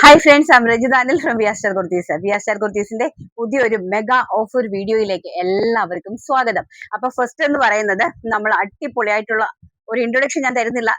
Hi friends I'm Rajitha Anil from V star kurtis V star കുർത്തീസിന്റെ പുതിയൊരു mega offer വീഡിയോയിലേക്ക് എല്ലാവർക്കും സ്വാഗതം. അപ്പൊ ഫസ്റ്റ് എന്ന് പറയുന്നത് നമ്മൾ അടിപൊളിയായിട്ടുള്ള ഒരു ഇൻട്രൊഡക്ഷൻ ഞാൻ തരുന്നില്ല.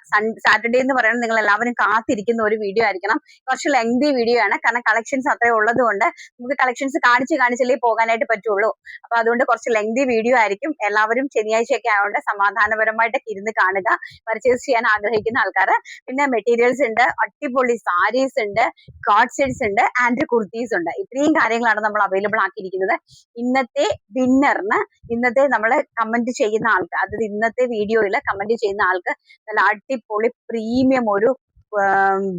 സാറ്റർഡേ എന്ന് പറയുന്നത് നിങ്ങൾ എല്ലാവരും കാത്തിരിക്കുന്ന ഒരു വീഡിയോ ആയിരിക്കണം. കുറച്ച് ലെങ്തി വീഡിയോ ആണ്. കാരണം കളക്ഷൻസ് അത്രയും ഉള്ളത് കൊണ്ട് നമുക്ക് കളക്ഷൻസ് കാണിച്ച് കാണിച്ചല്ലേ പോകാനായിട്ട് പറ്റുള്ളൂ. അപ്പൊ അതുകൊണ്ട് കുറച്ച് ലെങ്തി വീഡിയോ ആയിരിക്കും. എല്ലാവരും ശനിയാഴ്ചയൊക്കെ ആയതുകൊണ്ട് സമാധാനപരമായിട്ടൊക്കെ ഇരുന്ന് കാണുക. പർച്ചേസ് ചെയ്യാൻ ആഗ്രഹിക്കുന്ന ആൾക്കാർ പിന്നെ മെറ്റീരിയൽസ് ഉണ്ട്. അടിപൊളി സാരീസ് ഉണ്ട്. കോട്ട് സെറ്റ്സ് ഉണ്ട്. ആൻഡ് കുർത്തീസ് ഉണ്ട്. ഇത്രയും കാര്യങ്ങളാണ് നമ്മൾ അവൈലബിൾ ആക്കിയിരിക്കുന്നത്. ഇന്നത്തെ വിന്നറിന് ഇന്നത്തെ നമ്മൾ കമന്റ് ചെയ്യുന്ന ആൾക്ക് അത് ഇന്നത്തെ വീഡിയോയിൽ കമന്റ് ചെയ്യുന്ന ആൾക്ക് നല്ല അടിപൊളി പ്രീമിയം ഒരു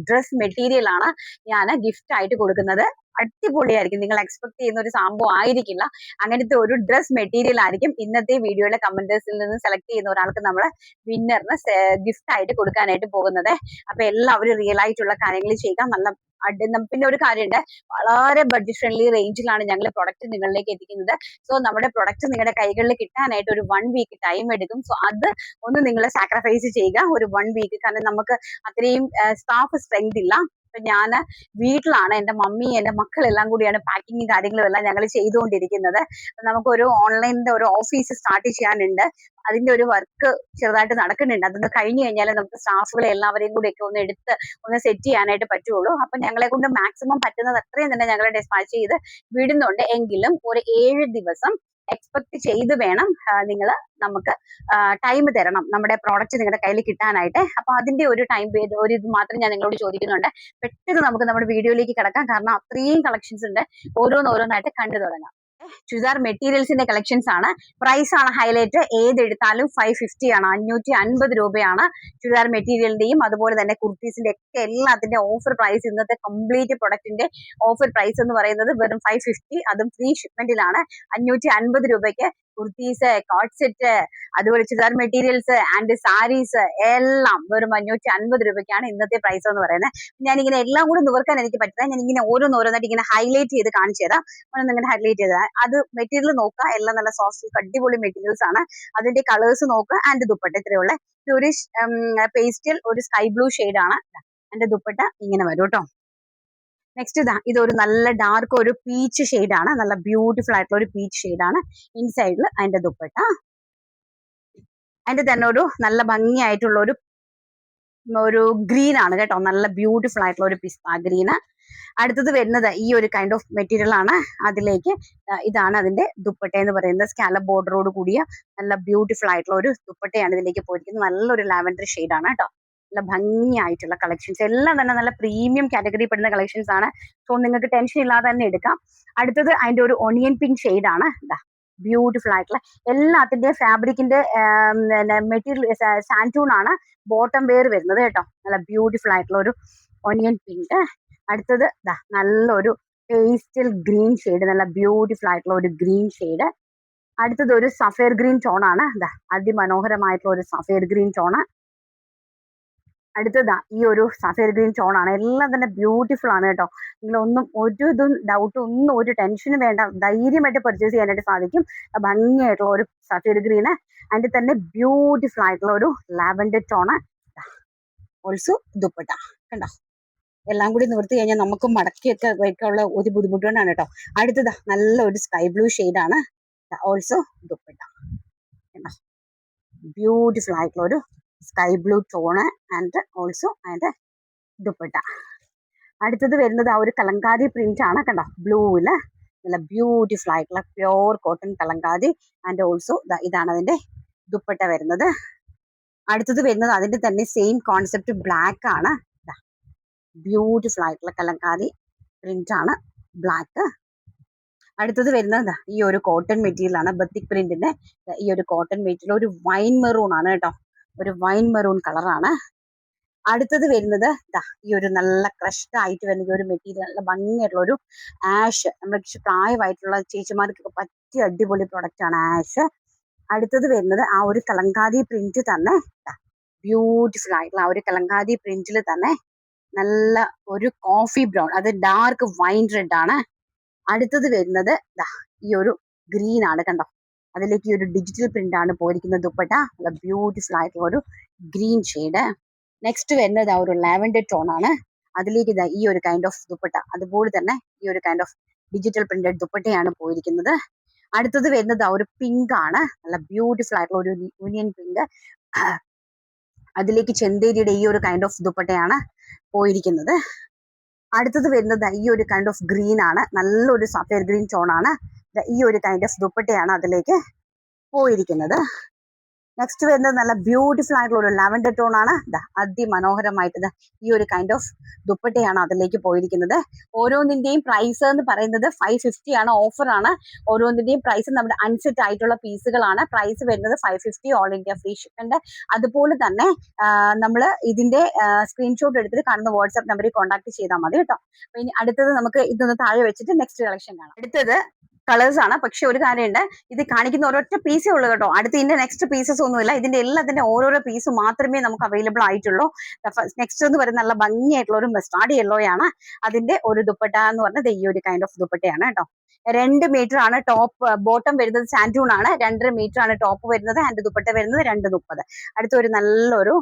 ഡ്രസ് മെറ്റീരിയൽ ആണ് ഞാൻ ഗിഫ്റ്റ് ആയിട്ട് കൊടുക്കുന്നത്. അടിപൊളിയായിരിക്കും. നിങ്ങൾ എക്സ്പെക്ട് ചെയ്യുന്ന ഒരു സംഭവം ആയിരിക്കില്ല. അങ്ങനത്തെ ഒരു ഡ്രസ് മെറ്റീരിയൽ ആയിരിക്കും ഇന്നത്തെ വീഡിയോയിലെ കമന്റേഴ്സിൽ നിന്ന് സെലക്ട് ചെയ്യുന്ന ഒരാൾക്ക് നമ്മൾ വിന്നറിന് ഗിഫ്റ്റ് ആയിട്ട് കൊടുക്കാനായിട്ട് പോകുന്നത്. അപ്പൊ എല്ലാവരും റിയൽ ആയിട്ടുള്ള കാര്യങ്ങൾ ചെയ്യുക. നല്ല പിന്നെ ഒരു കാര്യമുണ്ട്. വളരെ ബഡ്ജറ്റ് ഫ്രണ്ട്ലി റേഞ്ചിലാണ് ഞങ്ങൾ പ്രൊഡക്റ്റ് നിങ്ങളിലേക്ക് എത്തിക്കുന്നത്. സോ നമ്മുടെ പ്രൊഡക്റ്റ് നിങ്ങളുടെ കൈകളിൽ കിട്ടാനായിട്ട് ഒരു വൺ വീക്ക് ടൈം എടുക്കും. സോ അത് ഒന്ന് നിങ്ങൾ സാക്രിഫൈസ് ചെയ്യുക. ഒരു വൺ വീക്ക് കാരണം നമുക്ക് അത്രയും സ്റ്റാഫ് സ്ട്രെങ്ത് ഇല്ല. ഞാൻ വീട്ടിലാണ് എന്റെ മമ്മി എന്റെ മക്കളെല്ലാം കൂടിയാണ് പാക്കിങ്ങും കാര്യങ്ങളും എല്ലാം ഞങ്ങൾ ചെയ്തുകൊണ്ടിരിക്കുന്നത്. നമുക്കൊരു ഓൺലൈനിന്റെ ഒരു ഓഫീസ് സ്റ്റാർട്ട് ചെയ്യാനുണ്ട്. അതിന്റെ ഒരു വർക്ക് ചെറുതായിട്ട് നടക്കുന്നുണ്ട്. അതൊന്ന് കഴിഞ്ഞു കഴിഞ്ഞാൽ നമുക്ക് സ്റ്റാഫുകളെ എല്ലാവരെയും കൂടി ഒന്ന് എടുത്ത് ഒന്ന് സെറ്റ് ചെയ്യാനായിട്ട് പറ്റുള്ളൂ. അപ്പൊ ഞങ്ങളെ കൊണ്ട് മാക്സിമം പറ്റുന്നത് അത്രയും തന്നെ ഞങ്ങൾ ഡിസ്പാച്ച് ചെയ്ത് വിടുന്നുണ്ട്. എങ്കിലും ഒരു ഏഴ് ദിവസം എക്സ്പെക്ട് ചെയ്ത് വേണം നിങ്ങൾ നമുക്ക് ടൈം തരണം നമ്മുടെ പ്രോഡക്റ്റ് നിങ്ങളുടെ കയ്യിൽ കിട്ടാനായിട്ട്. അപ്പോൾ അതിന്റെ ഒരു ടൈം ഒരു ഇത് മാത്രം ഞാൻ നിങ്ങളോട് ചോദിക്കുന്നുണ്ട്. പെട്ടെന്ന് നമുക്ക് നമ്മുടെ വീഡിയോയിലേക്ക് കിടക്കാം. കാരണം അത്രയും കളക്ഷൻസ് ഉണ്ട്. ഓരോന്നോരോന്നായിട്ട് കണ്ടു തുടങ്ങാം. ചുരിദാർ മെറ്റീരിയൽസിന്റെ കളക്ഷൻസ് ആണ്. പ്രൈസ് ആണ് ഹൈലൈറ്റ് ഏതെടുത്താലും ഫൈവ് ഫിഫ്റ്റി ആണ്. അഞ്ഞൂറ്റി അൻപത് രൂപയാണ് ചുരിദാർ മെറ്റീരിയലിന്റെയും അതുപോലെ തന്നെ കുർത്തീസിന്റെ ഒക്കെ എല്ലാത്തിന്റെ ഓഫർ പ്രൈസ് ഇന്നത്തെ കംപ്ലീറ്റ് പ്രൊഡക്റ്റിന്റെ ഓഫർ പ്രൈസ് എന്ന് പറയുന്നത് വെറും ഫൈവ് ഫിഫ്റ്റി അതും ഫ്രീ ഷിപ്മെന്റിലാണ് അഞ്ഞൂറ്റി അൻപത് രൂപയ്ക്ക് കുർത്തീസ് കോട്ട് സെറ്റ് അതുപോലെ ചുരിദാർ മെറ്റീരിയൽസ് ആൻഡ് സാരീസ് എല്ലാം വെറും അഞ്ഞൂറ്റി അൻപത് രൂപയ്ക്കാണ് ഇന്നത്തെ പ്രൈസ് എന്ന് പറയുന്നത്. ഞാനിങ്ങനെ എല്ലാം കൂടെ നിവർക്കാൻ എനിക്ക് പറ്റില്ല ഞാൻ ഇങ്ങനെ ഓരോന്നോരോന്നായിട്ട് ഇങ്ങനെ ഹൈലൈറ്റ് ചെയ്ത് കാണിച്ചു തരാം. ഇങ്ങനെ ഹൈലൈറ്റ് ചെയ്ത് അത് മെറ്റീരിയൽ നോക്കുക. എല്ലാം നല്ല സോഫ്റ്റ് അടിപൊളി മെറ്റീരിയൽസ് ആണ്. അതിന്റെ കളേഴ്സ് നോക്കുക. ആൻഡ് ദുപ്പട്ട. ഇത്രയുള്ള ഒരു പേസ്റ്റൽ ഒരു സ്കൈ ബ്ലൂ ആണ്. എന്റെ ദുപ്പട്ട ഇങ്ങനെ വരും കേട്ടോ. നെക്സ്റ്റ് ഇതാ ഇതൊരു നല്ല ഡാർക്ക് ഒരു പീച്ച് ആണ്. നല്ല ബ്യൂട്ടിഫുൾ ആയിട്ടുള്ള ഒരു പീച്ച് ആണ് ഇൻസൈഡിൽ അതിന്റെ ദുപ്പട്ട. അതിന്റെ തന്നെ ഒരു നല്ല ഭംഗിയായിട്ടുള്ള ഒരു ഒരു ഗ്രീൻ ആണ് കേട്ടോ. നല്ല ബ്യൂട്ടിഫുൾ ആയിട്ടുള്ള ഒരു പിസ്ത ഗ്രീന് അടുത്തത് വരുന്നത് ഈ ഒരു കൈൻഡ് ഓഫ് മെറ്റീരിയൽ ആണ്. അതിലേക്ക് ഇതാണ് അതിന്റെ ദുപ്പട്ട എന്ന് പറയുന്നത്. സ്കാലപ്പ് ബോർഡറോട് കൂടിയ നല്ല ബ്യൂട്ടിഫുൾ ആയിട്ടുള്ള ഒരു ദുപ്പട്ടയാണ് ഇതിലേക്ക് പോയിരിക്കുന്നത്. നല്ലൊരു ലാവൻഡർ ആണ് കേട്ടോ. നല്ല ഭംഗിയായിട്ടുള്ള കളക്ഷൻസ് എല്ലാം തന്നെ നല്ല പ്രീമിയം കാറ്റഗറി പെടുന്ന കളക്ഷൻസ് ആണ്. സോ നിങ്ങൾക്ക് ടെൻഷൻ ഇല്ലാതെ തന്നെ എടുക്കാം. അടുത്തത് അതിന്റെ ഒരു ഒണിയൻ പിങ്ക് ഷെയ്ഡ് ആണ്. ഇതാ ബ്യൂട്ടിഫുൾ ആയിട്ടുള്ള എല്ലാത്തിന്റെയും ഫാബ്രിക്കിന്റെ മെറ്റീരിയൽ സാന്റൂൺ ആണ് ബോട്ടം വെയർ വരുന്നത് കേട്ടോ. നല്ല ബ്യൂട്ടിഫുൾ ആയിട്ടുള്ള ഒരു ഒണിയൻ പിങ്ക് അടുത്തത് ഇതാ നല്ലൊരു പേസ്റ്റൽ ഗ്രീൻ ഷെയ്ഡ് നല്ല ബ്യൂട്ടിഫുൾ ആയിട്ടുള്ള ഒരു ഗ്രീൻ ഷെയ്ഡ് അടുത്തത് ഒരു സഫേർ ഗ്രീൻ ടോൺ ആണ്. ഇതാ അതിമനോഹരമായിട്ടുള്ള ഒരു സഫേർ ഗ്രീൻ ടോണ് അടുത്തതാ ഈ ഒരു സഫേർ ഗ്രീൻ ടോൺ ആണ്. എല്ലാം തന്നെ ബ്യൂട്ടിഫുൾ ആണ് കേട്ടോ. നിങ്ങളൊന്നും ഒരു ഇതും ഡൗട്ടും ഒന്നും ഒരു ടെൻഷനും വേണ്ട. ധൈര്യമായിട്ട് പർച്ചേസ് ചെയ്യാനായിട്ട് സാധിക്കും. ഭംഗിയായിട്ടുള്ള ഒരു സഫേർ ഗ്രീന് അതിന്റെ തന്നെ ബ്യൂട്ടിഫുൾ ആയിട്ടുള്ള ഒരു ലാവൻഡർ ടോണ് ഓൾസോ ദുപ്പട്ട. കണ്ടോ? എല്ലാം കൂടി നിവർത്തി കഴിഞ്ഞാൽ നമുക്ക് മടക്കിയൊക്കെ വയ്ക്കാനുള്ള ഒരു ബുദ്ധിമുട്ടുകൊണ്ടാണ് കേട്ടോ. അടുത്തതാ നല്ല ഒരു സ്കൈ ബ്ലൂ ആണ്. ഓൾസോ ദുപ്പട്ട. കണ്ടോ? ബ്യൂട്ടിഫുൾ ആയിട്ടുള്ള ഒരു sky blue tone and also അതിന്റെ ദുപ്പട്ട അടുത്തത് വരുന്നത് ആ ഒരു കലങ്കാരി പ്രിന്റ് ആണ് കണ്ടോ? ബ്ലൂവിൽ നല്ല ബ്യൂട്ടിഫുൾ ആയിട്ടുള്ള pure cotton Kalamkari and also ഇതാണ് അതിന്റെ ദുപ്പട്ട വരുന്നത്. അടുത്തത് വരുന്നത് അതിന്റെ തന്നെ സെയിം കോൺസെപ്റ്റ് ബ്ലാക്ക് ആണ്. ബ്യൂട്ടിഫുൾ ആയിട്ടുള്ള കലങ്കാരി പ്രിന്റ് ആണ് ബ്ലാക്ക് അടുത്തത് വരുന്നത് ഈ ഒരു കോട്ടൺ മെറ്റീരിയൽ ആണ്. ബത്തിക് പ്രിന്റിന്റെ ഈ ഒരു കോട്ടൺ മെറ്റീരിയൽ ഒരു വൈൻ മെറൂൺ ആണ് കേട്ടോ. ഒരു വൈൻ മെറൂൺ കളറാണ് അടുത്തത് വരുന്നത് ഈ ഒരു നല്ല ക്രഷ്ഡ് ആയിട്ട് വരുന്ന ഒരു മെറ്റീരിയൽ നല്ല ഭംഗിയായിട്ടുള്ള ഒരു ആഷ് നമ്മുടെ പ്രായമായിട്ടുള്ള ചേച്ചിമാർക്കൊക്കെ പറ്റിയ അടിപൊളി പ്രൊഡക്റ്റ് ആണ് ആഷ് അടുത്തത് വരുന്നത് ആ ഒരു കലങ്കാതി പ്രിന്റ് തന്നെ ബ്യൂട്ടിഫുൾ ആയിട്ടുള്ള ആ ഒരു കലങ്കാതി പ്രിന്റിൽ തന്നെ നല്ല ഒരു കോഫി ബ്രൗൺ അത് ഡാർക്ക് വൈൻ റെഡ് ആണ്. അടുത്തത് വരുന്നത് ഈ ഒരു ഗ്രീൻ ആണ് കണ്ടോ? അതിലേക്ക് ഈ ഒരു ഡിജിറ്റൽ പ്രിന്റ് ആണ് പോയിരിക്കുന്നത് ദുപ്പട്ട. നല്ല ബ്യൂട്ടിഫുൾ ആയിട്ടുള്ള ഒരു ഗ്രീൻ ഷെയ്ഡ് നെക്സ്റ്റ് വരുന്നത് ആ ഒരു ലാവൻഡർ ടോൺ ആണ്. അതിലേക്ക് ഇതാ ഈ ഒരു കൈൻഡ് ഓഫ് ദുപ്പട്ട. അതുപോലെ തന്നെ ഈ ഒരു കൈൻഡ് ഓഫ് ഡിജിറ്റൽ പ്രിന്റഡ് ദുപ്പട്ടയാണ് പോയിരിക്കുന്നത്. അടുത്തത് വരുന്നത് ആ ഒരു പിങ്ക് ആണ്. നല്ല ബ്യൂട്ടിഫുൾ ആയിട്ടുള്ള ഒരു യൂണിയൻ പിങ്ക് അതിലേക്ക് ചെന്തേരിയുടെ ഈ ഒരു കൈൻഡ് ഓഫ് ദുപ്പട്ടയാണ് പോയിരിക്കുന്നത്. അടുത്തത് വരുന്നത് ഈ ഒരു കൈൻഡ് ഓഫ് ഗ്രീൻ ആണ്. നല്ലൊരു സഫയർ ഗ്രീൻ ടോൺ ആണ്. ഈ ഒരു കൈൻഡ് ഓഫ് ദുപ്പട്ടയാണ് അതിലേക്ക് പോയിരിക്കുന്നത്. നെക്സ്റ്റ് വരുന്നത് നല്ല ബ്യൂട്ടിഫുൾ ആയിട്ടുള്ള ഒരു ലാവൻഡർ ടോൺ ആണ്. അതിമനോഹരമായിട്ട് ഈ ഒരു കൈൻഡ് ഓഫ് ദുപ്പട്ടയാണ് അതിലേക്ക് പോയിരിക്കുന്നത്. ഓരോന്നിന്റെയും പ്രൈസ് എന്ന് പറയുന്നത് ഫൈവ് ഫിഫ്റ്റി ആണ്. ഓഫർ ആണ്. ഓരോന്നിന്റെയും പ്രൈസ് നമ്മുടെ അൺസെറ്റ് ആയിട്ടുള്ള പീസുകളാണ്. പ്രൈസ് വരുന്നത് five fifty all India free shipment അതുപോലെ തന്നെ നമ്മൾ ഇതിന്റെ സ്ക്രീൻഷോട്ട് എടുത്തിട്ട് കാണുന്ന വാട്സ്ആപ്പ് നമ്പറിൽ കോൺടാക്ട് ചെയ്താൽ മതി കേട്ടോ. അപ്പൊ ഇനി അടുത്തത് നമുക്ക് ഇതൊന്ന് താഴെ വെച്ചിട്ട് നെക്സ്റ്റ് കളക്ഷൻ കാണാം. അടുത്തത് കളേഴ്സ് ആണ്. പക്ഷെ ഒരു കാര്യമുണ്ട്. ഇത് കാണിക്കുന്ന ഒരൊറ്റ പീസേ ഉള്ളൂ കേട്ടോ. അടുത്ത ഇതിന്റെ നെക്സ്റ്റ് പീസസ് ഒന്നുമില്ല. ഇതിന്റെ എല്ലാത്തിന്റെ ഓരോരോ പീസ് മാത്രമേ നമുക്ക് അവൈലബിൾ ആയിട്ടുള്ളൂ. നെക്സ്റ്റ് എന്ന് പറയുന്ന നല്ല ഭംഗിയായിട്ടുള്ള ഒരു മസ്റ്റാർഡ് യെല്ലോ ആണ്. അതിന്റെ ഒരു ദുപ്പട്ട എന്ന് പറഞ്ഞത് ഈ ഒരു കൈൻഡ് ഓഫ് ദുപ്പട്ടയാണ് കേട്ടോ. രണ്ട് മീറ്റർ ആണ് ടോപ്പ് ബോട്ടം വരുന്നത് സാൻഡൂൺ ആണ്. രണ്ടര മീറ്റർ ആണ് ടോപ്പ് വരുന്നത് ആൻഡ് ദുപ്പട്ട വരുന്നത് രണ്ട് മുപ്പത്. അടുത്ത ഒരു നല്ലൊരു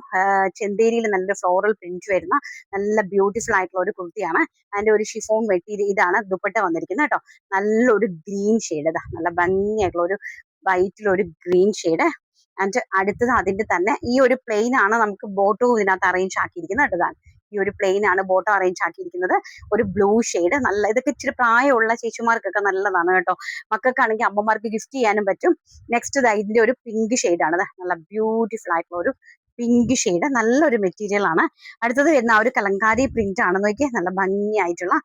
ചെന്തേരിയിൽ നല്ലൊരു ഫ്ലോറൽ പ്രിന്റ് വരുന്ന നല്ല ബ്യൂട്ടിഫുൾ ആയിട്ടുള്ള ഒരു കുർത്തിയാണ്. അതിന്റെ ഒരു ഷിഫോൺ മെറ്റീരിയൽ ഇതാണ് ദുപ്പട്ട വന്നിരിക്കുന്നത് കേട്ടോ. നല്ലൊരു ഗ്രീൻ ഷെയ്ഡ് ഇതാ. നല്ല ഭംഗിയായിട്ടുള്ള ഒരു വൈറ്റിലൊരു ഗ്രീൻ ഷെയ്ഡ് ആൻഡ് അടുത്തത് അതിന്റെ തന്നെ ഈ ഒരു പ്ലെയിൻ ആണ് നമുക്ക് ബോട്ടും ഇതിനകത്ത് അറേഞ്ച് ആക്കിയിരിക്കുന്നത്. അടുത്താണ് ഈ ഒരു പ്ലെയിൻ ആണ് ബോട്ടം അറേഞ്ച് ആക്കിയിരിക്കുന്നത്. ഒരു ബ്ലൂ ഷെയ്ഡ് നല്ല ഇതൊക്കെ ഇച്ചിരി പ്രായമുള്ള ചേച്ചിമാർക്കൊക്കെ നല്ലതാണ് കേട്ടോ. മക്കൾക്കാണെങ്കിൽ അമ്മമാർക്ക് ഗിഫ്റ്റ് ചെയ്യാനും പറ്റും. നെക്സ്റ്റ് ഇതിന്റെ ഒരു പിങ്ക് ദാ നല്ല ബ്യൂട്ടിഫുൾ ആയിട്ടുള്ള ഒരു പിങ്ക് ഷെയ്ഡ് നല്ലൊരു മെറ്റീരിയൽ ആണ്. അടുത്തത് വരുന്ന ആ ഒരു കലങ്കാരി പ്രിന്റ് ആണ്. നോക്കിയാൽ നല്ല ഭംഗിയായിട്ടുള്ള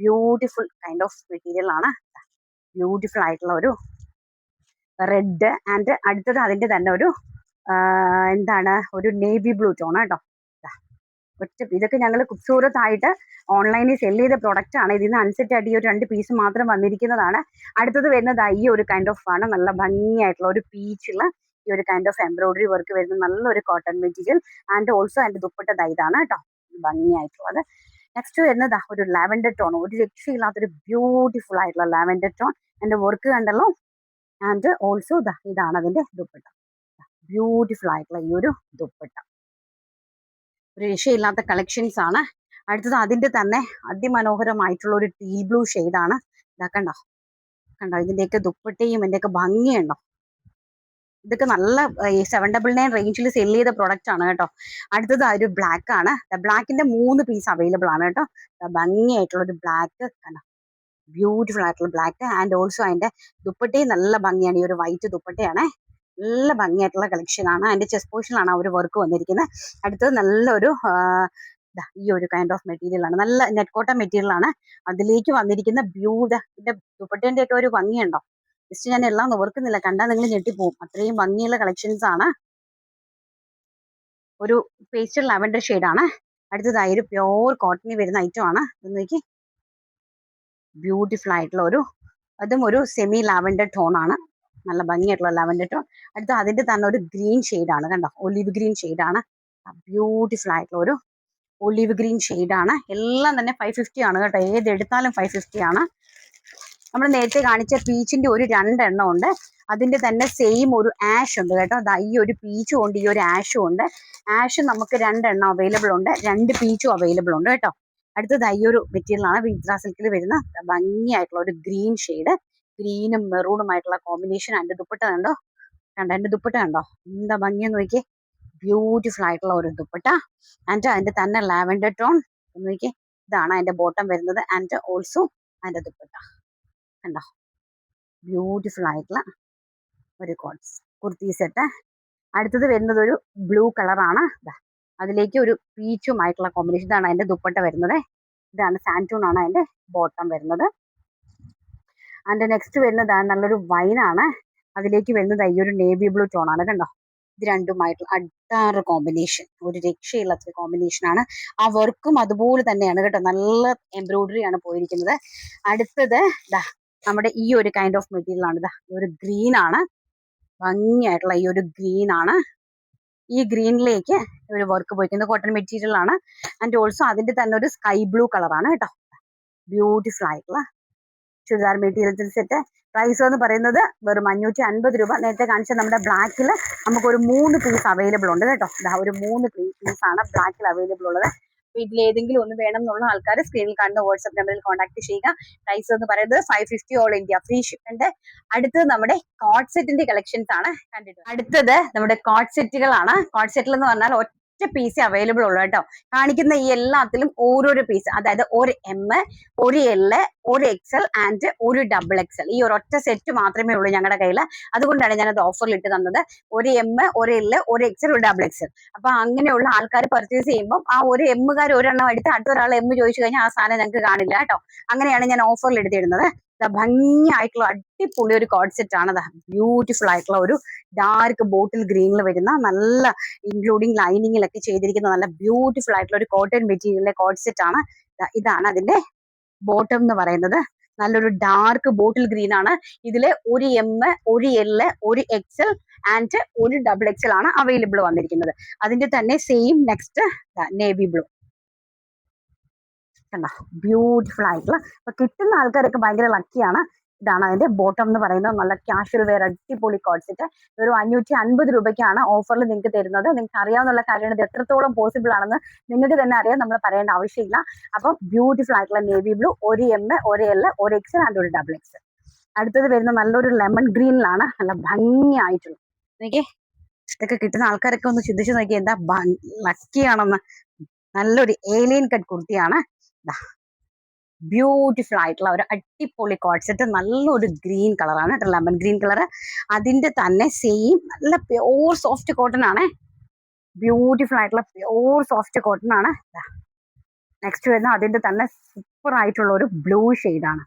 ബ്യൂട്ടിഫുൾ കൈൻഡ് ഓഫ് മെറ്റീരിയൽ ആണ്. ബ്യൂട്ടിഫുൾ ആയിട്ടുള്ള ഒരു റെഡ് ആൻഡ് അടുത്തത് അതിന്റെ തന്നെ ഒരു എന്താണ് ഒരു നേവി ബ്ലൂ ടോൺ കേട്ടോ ഒറ്റ ഇതൊക്കെ ഞങ്ങൾ ആയിട്ട് ഓൺലൈനിൽ സെൽ ചെയ്ത പ്രൊഡക്റ്റ് ആണ്. ഇതിന് അൺസെറ്റ് ആയിട്ട് ഈ ഒരു രണ്ട് പീസ് മാത്രം വന്നിരിക്കുന്നതാണ്. അടുത്തത് വരുന്നത് ഈ ഒരു കൈൻഡ് ഓഫ് ആണ്. നല്ല ഭംഗിയായിട്ടുള്ള ഒരു പീച്ചുള്ള ഈ ഒരു കൈൻഡ് ഓഫ് എംബ്രോയിഡറി വർക്ക് വരുന്ന നല്ലൊരു കോട്ടൺ മെറ്റീരിയൽ ആൻഡ് ഓൾസോ അതിന്റെ ദുപ്പട്ട ഇതാണ് കേട്ടോ ഭംഗിയായിട്ടുള്ളത്. നെക്സ്റ്റ് വരുന്നത് ഒരു ലാവൻഡർ ടോൺ. ഒരു രക്ഷയില്ലാത്തൊരു ബ്യൂട്ടിഫുൾ ആയിട്ടുള്ള ലാവൻഡർ ടോൺ. എന്റെ വർക്ക് കണ്ടല്ലോ? ആൻഡ് ഓൾസോ ഇതാണ് അതിന്റെ ദുപ്പട്ട. ബ്യൂട്ടിഫുൾ ആയിട്ടുള്ള ഈ ഒരു ദുപ്പട്ട. ഒരു രക്ഷയില്ലാത്ത കളക്ഷൻസ് ആണ്. അടുത്തത് അതിന്റെ തന്നെ അതിമനോഹരമായിട്ടുള്ള ഒരു ടീ ബ്ലൂ ഷെയ്ഡാണ് ഇതാ കണ്ടോ? ഇതിന്റെയൊക്കെ ദുപ്പട്ടയും ഇതിന്റെയൊക്കെ ഭംഗിയുണ്ടോ? ഇതൊക്കെ നല്ല സെവൻ ഡബിൾ നയൻ റേഞ്ചിൽ സെൽ ചെയ്ത പ്രൊഡക്റ്റ് ആണ് കേട്ടോ. അടുത്തത് ആ ഒരു ബ്ലാക്ക് ആണ്. ബ്ലാക്കിന്റെ മൂന്ന് പീസ് അവൈലബിൾ ആണ് കേട്ടോ. ഭംഗിയായിട്ടുള്ള ഒരു ബ്ലാക്ക് കണ്ടോ? ബ്യൂട്ടിഫുൾ ആയിട്ടുള്ള ബ്ലാക്ക് ആൻഡ് ഓൾസോ അതിന്റെ ദുപ്പട്ടയും നല്ല ഭംഗിയാണ്. ഈ ഒരു വൈറ്റ് ദുപ്പട്ടയാണ്. നല്ല ഭംഗിയായിട്ടുള്ള ആണ്. അതിന്റെ ചെസ്റ്റ് പോർഷനിലാണ് ആ ഒരു വർക്ക് വന്നിരിക്കുന്നത് അടുത്തത് നല്ലൊരു ഈ ഒരു കൈൻഡ് ഓഫ് മെറ്റീരിയൽ ആണ്. നല്ല നെറ്റ് കോട്ടൺ മെറ്റീരിയൽ ആണ്. അതിലേക്ക് വന്നിരിക്കുന്ന ബ്യൂട്ടിന്റെ ദുപ്പട്ടേന്റെ ഒക്കെ ഒരു ഭംഗിയുണ്ടോ? ജസ്റ്റ് ഞാൻ എല്ലാം ഓർക്കുന്നില്ല കണ്ടാൽ നിങ്ങൾ ഞെട്ടിപ്പോവും. അത്രയും ഭംഗിയുള്ള കളക്ഷൻസ് ആണ്. ഒരു പേസ്റ്റൽ ലാവൻഡർ ആണ്. അടുത്തതായി ഒരു പ്യോർ കോട്ടണിൽ വരുന്ന ഐറ്റം ആണ്. ഇത് നോക്കി. ബ്യൂട്ടിഫുൾ ആയിട്ടുള്ള ഒരു അതും ഒരു സെമി ലാവൻഡർ ടോൺ ആണ്. നല്ല ഭംഗിയായിട്ടുള്ള ലാവൻഡർ ടോൺ അടുത്ത അതിന്റെ തന്നെ ഒരു ഗ്രീൻ ആണ് കണ്ടോ? ഒലിവ് ഗ്രീൻ ആണ്. ബ്യൂട്ടിഫുൾ ആയിട്ടുള്ള ഒരു ഒലിവ് ഗ്രീൻ ആണ്. എല്ലാം തന്നെ ഫൈവ് ഫിഫ്റ്റി ആണ് കേട്ടോ. ഏത് എടുത്താലും ഫൈവ് ഫിഫ്റ്റി ആണ്. നമ്മൾ നേരത്തെ കാണിച്ച പീച്ചിന്റെ ഒരു രണ്ടെണ്ണം ഉണ്ട്. അതിന്റെ തന്നെ സെയിം ഒരു ആഷ് ഉണ്ട് കേട്ടോ. ഈ ഒരു പീച്ചും ഉണ്ട് ഈ ഒരു ആഷും ഉണ്ട്. ആഷ് നമുക്ക് രണ്ടെണ്ണം അവൈലബിൾ ഉണ്ട്. രണ്ട് പീച്ചും അവൈലബിൾ ഉണ്ട് കേട്ടോ. അടുത്തത് ഈ ഒരു മെറ്റീരിയലാണ് വിത്ര സിൽക്കിൽ വരുന്ന ഭംഗിയായിട്ടുള്ള ഒരു ഗ്രീൻ ഷെയ്ഡ് ഗ്രീനും മെറൂണുമായിട്ടുള്ള കോമ്പിനേഷൻ അതിന്റെ ദുപ്പട്ട കണ്ടോ? കണ്ടോ? അതിന്റെ ദുപ്പട്ട കണ്ടോ? എന്താ ഭംഗിയെന്ന് നോക്കിയേ. ബ്യൂട്ടിഫുൾ ആയിട്ടുള്ള ഒരു ദുപ്പട്ട. ആൻഡ് അതിന്റെ തന്നെ ലാവൻഡർ ടോൺ നോക്കിയേ. ഇതാണ് അതിന്റെ ബോട്ടം വരുന്നത്. ആൻഡ് ഓൾസോ അതിന്റെ ദുപ്പട്ട. കണ്ടോ? ബ്യൂട്ടിഫുൾ ആയിട്ടുള്ള ഒരു കോട്സ് കുർത്തി സെറ്റ് അടുത്തത് വരുന്നത് ഒരു ബ്ലൂ കളറാണ് അതിലേക്ക് ഒരു പീച്ചുമായിട്ടുള്ള കോമ്പിനേഷൻ ഇതാണ് അതിന്റെ ദുപ്പട്ട വരുന്നത്. ഇതാണ് സാന്റൂൺ ആണ് അതിന്റെ ബോട്ടം വരുന്നത്. അതിന്റെ നെക്സ്റ്റ് വരുന്നത് നല്ലൊരു നല്ലൊരു വൈനാണ് അതിലേക്ക് വരുന്നത് ഈ ഒരു നേവി ബ്ലൂ ടോൺ ആണ് കണ്ടോ? ഇത് രണ്ടുമായിട്ടുള്ള അഡാറ് കോമ്പിനേഷൻ ഒരു രക്ഷയില്ലാത്ത കോമ്പിനേഷൻ ആണ്. ആ വർക്കും അതുപോലെ തന്നെയാണ് കേട്ടോ. നല്ല എംബ്രോയിഡറി ആണ് പോയിരിക്കുന്നത്. അടുത്തത് ദാ നമ്മുടെ ഈ ഒരു കൈൻഡ് ഓഫ് മെറ്റീരിയൽ ആണ് ഇതാ ഒരു ഗ്രീൻ ആണ്. ഭംഗിയായിട്ടുള്ള ഈ ഒരു ഗ്രീൻ ആണ്. ഈ ഗ്രീനിലേക്ക് ഒരു വർക്ക് പോയിരിക്കുന്നത് കോട്ടൺ മെറ്റീരിയൽ ആണ്. ആൻഡ് ഓൾസോ അതിന്റെ തന്നെ ഒരു സ്കൈ ബ്ലൂ കളറാണ് കേട്ടോ. ബ്യൂട്ടിഫുൾ ആയിട്ടുള്ള ചുരിദാർ മെറ്റീരിയൽ സെറ്റ് പ്രൈസ് എന്ന് പറയുന്നത് വെറും അഞ്ഞൂറ്റി അൻപത് രൂപ. നേരത്തെ കാണിച്ച നമ്മുടെ ബ്ലാക്കിൽ നമുക്ക് ഒരു മൂന്ന് പീസ് അവൈലബിൾ ഉണ്ട് കേട്ടോ. ഒരു മൂന്ന് പീസ് ആണ് ബ്ലാക്കിൽ അവൈലബിൾ ഉള്ളത്. ഇതിൽ ഏതെങ്കിലും ഒന്ന് വേണം എന്നുള്ള ആൾക്കാർ സ്ക്രീനിൽ കാണുന്ന വാട്സ്ആപ്പ് നമ്പറിൽ കോൺടാക്ട് ചെയ്യുക. പ്രൈസ് എന്ന് പറയുന്നത് five fifty all India free shipment അടുത്തത് നമ്മുടെ കോഡ് സെറ്റിന്റെ കളക്ഷൻസ് ആണ്. കണ്ടിട്ട് അടുത്തത് നമ്മുടെ കോഡ് സെറ്റുകളാണ് കോഡ് സെറ്റിൽ എന്ന് പറഞ്ഞാൽ ഒറ്റ പീസ് അവൈലബിൾ ഉള്ളൂ കേട്ടോ. കാണിക്കുന്ന ഈ എല്ലാത്തിലും ഓരോരോ പീസ് അതായത് ഒരു എം ഒരു എൽ ഒരു എക്സൽ ആൻഡ് ഒരു ഡബിൾ എക്സൽ ഈ ഒരൊറ്റ സെറ്റ് മാത്രമേ ഉള്ളൂ ഞങ്ങളുടെ കയ്യിൽ അതുകൊണ്ടാണ് ഞാനത് ഓഫറിൽ ഇട്ട് തന്നത്. ഒരു എം ഒരു എൽ ഒരു എക്സൽ ഒരു ഡബിൾ എക്സൽ അപ്പൊ അങ്ങനെയുള്ള ആൾക്കാർ പർച്ചേസ് ചെയ്യുമ്പോൾ ആ ഒരു എമ്മുകാർ ഒരെണ്ണം എടുത്ത് അടുത്തൊരാൾ എം ചോദിച്ചു കഴിഞ്ഞാൽ ആ സാധനം ഞങ്ങൾക്ക് കാണില്ല കേട്ടോ. അങ്ങനെയാണ് ഞാൻ ഓഫറിൽ എടുത്തിരുന്നത്. ഭംഗിയായിട്ടുള്ള അടിപൊളി ഒരു കോഡ് സെറ്റ് ആണ് ബ്യൂട്ടിഫുൾ ആയിട്ടുള്ള ഒരു ഡാർക്ക് ബോട്ടിൽ ഗ്രീനിൽ വരുന്ന നല്ല ഇൻക്ലൂഡിങ് ലൈനിങ്ങിലൊക്കെ ചെയ്തിരിക്കുന്ന നല്ല ബ്യൂട്ടിഫുൾ ആയിട്ടുള്ള ഒരു കോട്ടൺ മെറ്റീരിയലിലെ കോഡ്സെറ്റ് ആണ്. ഇതാണ് അതിന്റെ ബോട്ടം എന്ന് പറയുന്നത്. നല്ലൊരു ഡാർക്ക് ബോട്ടിൽ ഗ്രീൻ ആണ്. ഇതിൽ ഒരു എം ഒരു എൽ ഒരു എക്സൽ ആൻഡ് ഒരു ഡബിൾ എക്സൽ ആണ് അവൈലബിൾ വന്നിരിക്കുന്നത്. അതിന്റെ തന്നെ സെയിം നെക്സ്റ്റ് നേവി ബ്ലൂ കണ്ടോ? ബ്യൂട്ടിഫുൾ ആയിട്ടുള്ള. അപ്പൊ കിട്ടുന്ന ആൾക്കാരൊക്കെ ഭയങ്കര ലക്കിയാണ് ഇതാണ് അതിന്റെ ബോട്ടം എന്ന് പറയുന്നത്. നല്ല കാഷ്വൽ വെയർ അടിപൊളി കോഡ്സെറ്റ് ഒരു അഞ്ഞൂറ്റി അൻപത് രൂപയ്ക്കാണ് ഓഫറിൽ നിങ്ങൾക്ക് തരുന്നത്. നിങ്ങൾക്ക് അറിയാവുന്ന കാര്യമാണ് ഇത് എത്രത്തോളം പോസിബിൾ ആണെന്ന് നിങ്ങൾക്ക് തന്നെ അറിയാം. നമ്മൾ പറയേണ്ട ആവശ്യമില്ല. അപ്പം ബ്യൂട്ടിഫുൾ ആയിട്ടുള്ള നേവി ബ്ലൂ ഒരു എം ഒരു എൽ ഒരു എക്സ് ആൻഡ് ഒരു ഡബിൾ എക്സ് അടുത്തത് വരുന്ന നല്ലൊരു ലെമൺ ഗ്രീനിലാണ് നല്ല ഭംഗിയായിട്ടുള്ള. എനിക്ക് ഇതൊക്കെ കിട്ടുന്ന ആൾക്കാരൊക്കെ ഒന്ന് ചിന്തിച്ചു നോക്കി എന്താ ലക്കിയാണെന്ന് നല്ലൊരു ഏലിയൻ കട്ട് കുർത്തിയാണ്. ബ്യൂട്ടിഫുൾ ആയിട്ടുള്ള ഒരു അടിപൊളി കോഡ് നല്ലൊരു ഗ്രീൻ കളറാണ് കേട്ടോ ലെമൺ ഗ്രീൻ കളർ അതിന്റെ തന്നെ സെയിം നല്ല പ്യോർ സോഫ്റ്റ് കോട്ടൺ ആണ്. ബ്യൂട്ടിഫുൾ ആയിട്ടുള്ള പ്യോർ സോഫ്റ്റ് കോട്ടൺ ആണ്. നെക്സ്റ്റ് വരുന്ന അതിന്റെ തന്നെ സൂപ്പർ ആയിട്ടുള്ള ഒരു ബ്ലൂ ആണ്.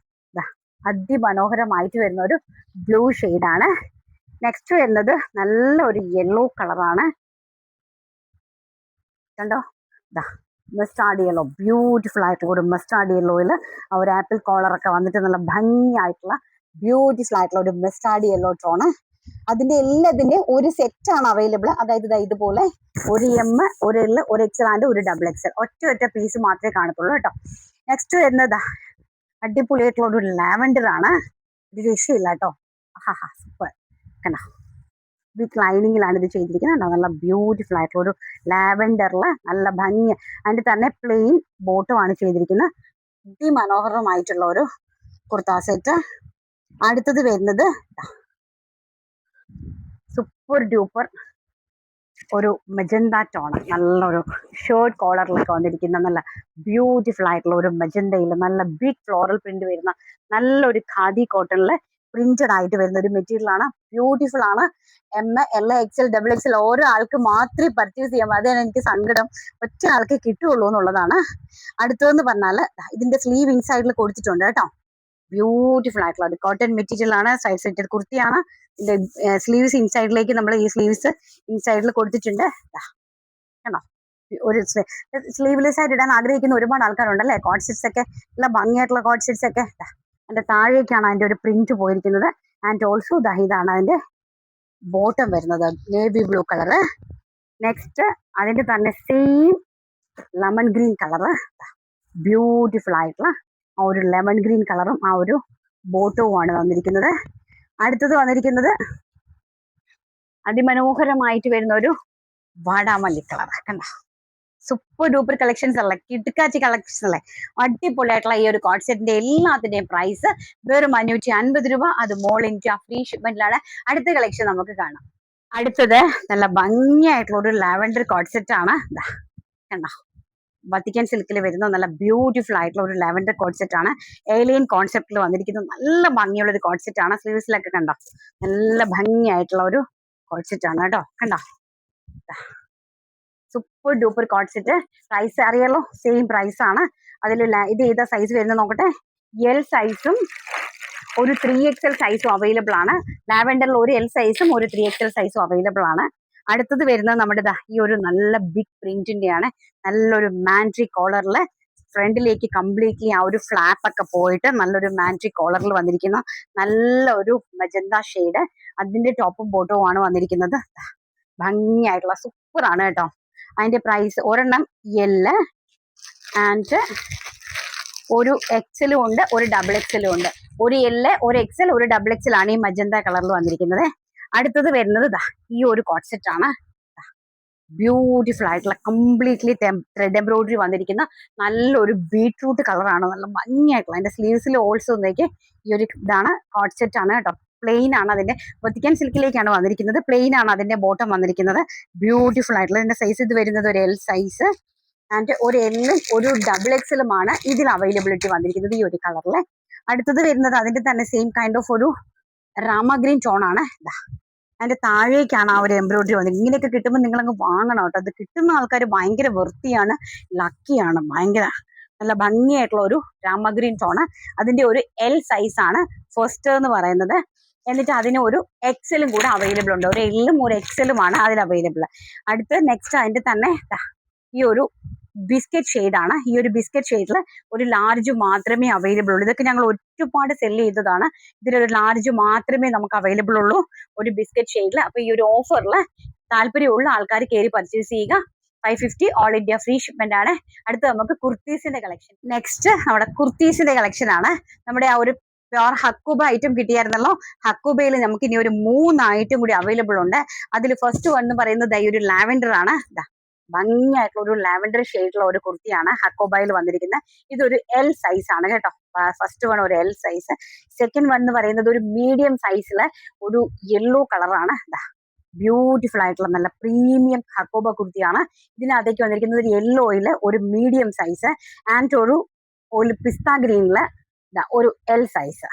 അതിമനോഹരമായിട്ട് വരുന്ന ഒരു ബ്ലൂ ആണ്. നെക്സ്റ്റ് വരുന്നത് നല്ല ഒരു യെല്ലോ കളറാണ് കണ്ടോ? ഇതാ മസ്റ്റാർഡ് യെല്ലോ ബ്യൂട്ടിഫുൾ ആയിട്ടുള്ള ഒരു മസ്റ്റാർഡ് യെല്ലോയിൽ ഒരു ആപ്പിൾ കോളറൊക്കെ വന്നിട്ട് നല്ല ഭംഗിയായിട്ടുള്ള ബ്യൂട്ടിഫുൾ ആയിട്ടുള്ള ഒരു മസ്റ്റാർഡ് യെല്ലോ ടോണ് അതിന്റെ എല്ലാത്തിന്റെയും ഒരു സെറ്റ് ആണ് അവൈലബിൾ അതായത് ദാ ഇതുപോലെ ഒരു എം ഒരു എൽ ഒരു എക്സൽ ആൻഡ് ഒരു ഡബിൾ എക്സൽ ഒറ്റ ഒറ്റ പീസ് മാത്രമേ കാണത്തുള്ളൂ കേട്ടോ. നെക്സ്റ്റ് വരുന്നത് അടിപൊളിയായിട്ടുള്ള ഒരു ലാവൻഡർ ആണ്. ഒരു രക്ഷയില്ല കേട്ടോ. ഹാ ഹാ സൂപ്പർ കണ്ടോ? വിത്ത് ലൈനിങ്ങിലാണ് ഇത് ചെയ്തിരിക്കുന്നത് കണ്ടോ? നല്ല ബ്യൂട്ടിഫുൾ ആയിട്ടുള്ള ഒരു ലാവൻഡറിൽ നല്ല ഭംഗി. അതിന്റെ തന്നെ പ്ലെയിൻ ബോട്ടുമാണ് ചെയ്തിരിക്കുന്നത്. അതിമനോഹരമായിട്ടുള്ള ഒരു കുർത്താ സെറ്റ് അടുത്തത് വരുന്നത് സൂപ്പർ ഡ്യൂപ്പർ ഒരു മെജന്ത ടോൺ നല്ലൊരു ഷേർട്ട് കോളറിലൊക്കെ വന്നിരിക്കുന്ന നല്ല ബ്യൂട്ടിഫുൾ ആയിട്ടുള്ള ഒരു മെജന്തയിൽ നല്ല ബിഗ് ഫ്ലോറൽ പ്രിന്റ് വരുന്ന നല്ലൊരു ഖാദി കോട്ടണിൽ പ്രിന്റഡ് ആയിട്ട് വരുന്ന ഒരു മെറ്റീരിയൽ ആണ്. ബ്യൂട്ടിഫുൾ ആണ്. M L XL double XL ഓരോ ആൾക്ക് മാത്രമേ പർച്ചേസ് ചെയ്യാൻ അതാണ് എനിക്ക് സങ്കടം. ഒറ്റ ആൾക്ക് കിട്ടുള്ളൂ എന്നുള്ളതാണ്. അടുത്തതെന്ന് പറഞ്ഞാൽ ഇതിന്റെ സ്ലീവ് ഇൻസൈഡിൽ കൊടുത്തിട്ടുണ്ട് കേട്ടോ. ബ്യൂട്ടിഫുൾ ആയിട്ടുള്ള ഒരു കോട്ടൺ മെറ്റീരിയൽ ആണ്. സൈഡ് സെറ്റഡ് കുർത്തിയാണ്. ഇതിന്റെ സ്ലീവ്സ് ഇൻസൈഡിലേക്ക് നമ്മൾ ഈ സ്ലീവ്സ് ഇൻസൈഡിൽ കൊടുത്തിട്ടുണ്ട്. കണ്ടോ? ഒരു സ്ലീവ്ലെസ് ആയിട്ട് ഇടാൻ ആഗ്രഹിക്കുന്ന ഒരുപാട് ആൾക്കാരുണ്ടല്ലേ? കോഡ് സെറ്റ്സ് ഒക്കെ നല്ല ഭംഗിയായിട്ടുള്ള കോഡ് സെറ്റ്സ് ഒക്കെ. അതിന്റെ താഴേക്കാണ് അതിന്റെ ഒരു പ്രിന്റ് പോയിരിക്കുന്നത്. ആൻഡ് ഓൾസോ ദ അതിന്റെ ബോട്ടം വരുന്നത്. നേവി ബ്ലൂ കളറ് നെക്സ്റ്റ് അതിന്റെ തന്നെ same lemon green colour beautiful ആയിട്ടുള്ള ആ ഒരു ലെമൺ ഗ്രീൻ കളറും ആ ഒരു ബോട്ടവുമാണ് വന്നിരിക്കുന്നത്. അടുത്തത് വന്നിരിക്കുന്നത് അതിമനോഹരമായിട്ട് വരുന്ന ഒരു വാടാമല്ലി കളർ കണ്ട? സൂപ്പർ ഡൂപ്പർ കളക്ഷൻസ് അല്ലേ? കിടുക്കാച്ചി കളക്ഷൻസ് അല്ലേ? അടിപൊളിയായിട്ടുള്ള ഈ ഒരു കോഡ് സെറ്റിന്റെ എല്ലാത്തിന്റെയും പ്രൈസ് വെറും അഞ്ഞൂറ്റി അൻപത് രൂപ. അത് മോൾ ഇന്ത്യ ഫ്രീ ഷിപ്മെന്റിലാണ് അടുത്ത കളക്ഷൻ നമുക്ക് കാണാം. അടുത്തത് നല്ല ഭംഗിയായിട്ടുള്ള ഒരു ലാവൻഡർ കോഡ് സെറ്റ് ആണ് കണ്ടോ? വത്തിക്കാൻ സിൽക്കിൽ വരുന്ന നല്ല ബ്യൂട്ടിഫുൾ ആയിട്ടുള്ള ഒരു ലാവൻഡർ കോൺസെപ്റ്റ് ആണ്. ഏലിയൻ കോൺസെപ്റ്റിൽ വന്നിരിക്കുന്ന നല്ല ഭംഗിയുള്ള ഒരു കോൺസെപ്റ്റ് ആണ്. സ്ലീവ്സിലൊക്കെ കണ്ടോ? നല്ല ഭംഗിയായിട്ടുള്ള ഒരു കോൺസെപ്റ്റ് ആണ് കേട്ടോ. കണ്ടോ? Super duper co-ord set price അറിയാലോ? സെയിം പ്രൈസ് ആണ്. അതിൽ ഇത് ഏതാ സൈസ് വരുന്നത് നോക്കട്ടെ? എൽ സൈസും ഒരു ത്രീ എക്സ് എൽ സൈസും അവൈലബിൾ ആണ്. ലാവെൻഡറിൽ ഒരു എൽ സൈസും ഒരു ത്രീ എക്സ് എൽ സൈസും അവൈലബിൾ ആണ്. അടുത്തത് വരുന്നത് നമ്മുടെ ഈ ഒരു നല്ല ബിഗ് പ്രിന്റിന്റെ ആണ്. നല്ലൊരു മാൻട്രി കോളറിൽ ഫ്രണ്ടിലേക്ക് കംപ്ലീറ്റ്ലി ആ ഒരു ഫ്ലാപ്പ് ഒക്കെ പോയിട്ട് നല്ലൊരു മാൻട്രി കോളറിൽ വന്നിരിക്കുന്ന. നല്ല ഒരു മജന്ത ഷെയ്ഡ് അതിന്റെ ടോപ്പും ബോട്ടവും ആണ് വന്നിരിക്കുന്നത്. ഭംഗിയായിട്ടുള്ള സൂപ്പറാണ് കേട്ടോ. അതിന്റെ പ്രൈസ് ഒരെണ്ണം എൽ ആൻഡ് ഒരു എക്സലും ഉണ്ട് ഒരു ഡബിൾ എക്സലും ഉണ്ട്. ഒരു എൽ ഒരു എക്സൽ ഒരു ഡബിൾ എക്സൽ ആണ് ഈ മജന്ത കളറിൽ വന്നിരിക്കുന്നത്. അടുത്തത് വരുന്നത് ഇതാ ഈ ഒരു കോട്ട് സെറ്റ് ആണ്. ബ്യൂട്ടിഫുൾ ആയിട്ടുള്ള കംപ്ലീറ്റ്ലി ത്രെഡ് എംബ്രോയിഡറി വന്നിരിക്കുന്ന നല്ലൊരു ബീട്രൂട്ട് കളറാണ് നല്ല ഭംഗിയായിട്ടുള്ള അതിന്റെ സ്ലീവ്സിൽ ഓൾസോ നോക്കി ഈ ഒരു ഇതാണ് കോട്ട് സെറ്റ് ആണ് കേട്ടോ. പ്ലെയിൻ ആണ് അതിന്റെ വത്തിക്കൻ സിൽക്കിലേക്കാണ് വന്നിരിക്കുന്നത്. പ്ലെയിൻ ആണ് അതിന്റെ ബോട്ടം വന്നിരിക്കുന്നത്. ബ്യൂട്ടിഫുൾ ആയിട്ടുള്ള ഇതിന്റെ സൈസ് ഇത് വരുന്നത് ഒരു എൽ സൈസ് ആൻഡ് ഒരു എല്ലും ഒരു ഡബിൾ എക്സലുമാണ് ഇതിൽ അവൈലബിലിറ്റി വന്നിരിക്കുന്നത് ഈ ഒരു കളറിൽ അടുത്തത് വരുന്നത് അതിന്റെ തന്നെ സെയിം കൈൻഡ് ഓഫ് ഒരു ഗ്രീൻ ടോൺ ആണ്. അതിന്റെ താഴേക്കാണ് ആ ഒരു എംബ്രോയിഡറി വന്നത് ഇങ്ങനെയൊക്കെ കിട്ടുമ്പോൾ നിങ്ങൾ അങ്ങ് വാങ്ങണം കേട്ടോ. അത് കിട്ടുന്ന ആൾക്കാർ ഭയങ്കര വൃത്തിയാണ് ലക്കിയാണ് ഭയങ്കര നല്ല ഭംഗിയായിട്ടുള്ള ഒരു ഗ്രീൻ ടോണ് അതിന്റെ ഒരു എൽ സൈസ് ആണ് ഫസ്റ്റ് എന്ന് പറയുന്നത്. എന്നിട്ട് അതിന് ഒരു എക്സലും കൂടെ അവൈലബിൾ ഉണ്ട്. ഒരു എല്ലും ഒരു എക്സലുമാണ് അതിൽ അവൈലബിൾ അടുത്ത് നെക്സ്റ്റ് അതിന്റെ തന്നെ ഈ ഒരു ബിസ്ക്കറ്റ് ഷെയ്ഡാണ് ഈ ഒരു ബിസ്ക്കറ്റ് ഷെയ്ഡിൽ ഒരു ലാർജ് മാത്രമേ അവൈലബിൾ ഉള്ളൂ. ഇതൊക്കെ ഞങ്ങൾ ഒരുപാട് സെൽ ചെയ്തതാണ്. ഇതിലൊരു ലാർജ് മാത്രമേ നമുക്ക് അവൈലബിൾ ഉള്ളൂ ഒരു ബിസ്ക്കറ്റ് ഷെയ്ഡിൽ അപ്പൊ ഈ ഒരു ഓഫറിൽ താല്പര്യമുള്ള ആൾക്കാർ കയറി പർച്ചേസ് ചെയ്യുക. Five fifty all India free shipment ആണ്. അടുത്ത് നമുക്ക് കുർത്തീസിന്റെ കളക്ഷൻ നെക്സ്റ്റ് നമ്മുടെ കുർത്തീസിന്റെ കളക്ഷൻ ആണ്. നമ്മുടെ ആ ഒരു പ്യോർ ഹക്കൂബ ഐറ്റം കിട്ടിയായിരുന്നല്ലോ. ഹക്കൂബയിൽ നമുക്ക് ഇനി ഒരു മൂന്ന് ഐറ്റം കൂടി അവൈലബിൾ ഉണ്ട്. അതിൽ ഫസ്റ്റ് വൺ എന്ന് പറയുന്നത് ഈ ഒരു ലാവൻഡർ ആണ്. ദാ ഭംഗിയായിട്ടുള്ള ഒരു ലാവൻഡർ ഷെയ്ഡിലുള്ള ഒരു കുർത്തിയാണ് ഹക്കോബയിൽ വന്നിരിക്കുന്നത്. ഇതൊരു എൽ സൈസ് ആണ് കേട്ടോ. ഫസ്റ്റ് വൺ ഒരു എൽ സൈസ് സെക്കൻഡ് വൺ എന്ന് പറയുന്നത് ഒരു മീഡിയം സൈസിലെ ഒരു യെല്ലോ കളറാണ് ബ്യൂട്ടിഫുൾ ആയിട്ടുള്ള നല്ല പ്രീമിയം ഹക്കോബ കുർത്തിയാണ്. ഇതിനകത്തേക്ക് വന്നിരിക്കുന്നത് ഒരു യെല്ലോയിൽ ഒരു മീഡിയം സൈസ് ആൻഡ് ഒരു ഒരു പിസ്ത ഗ്രീനിൽ ഒരു എൽ സൈസ്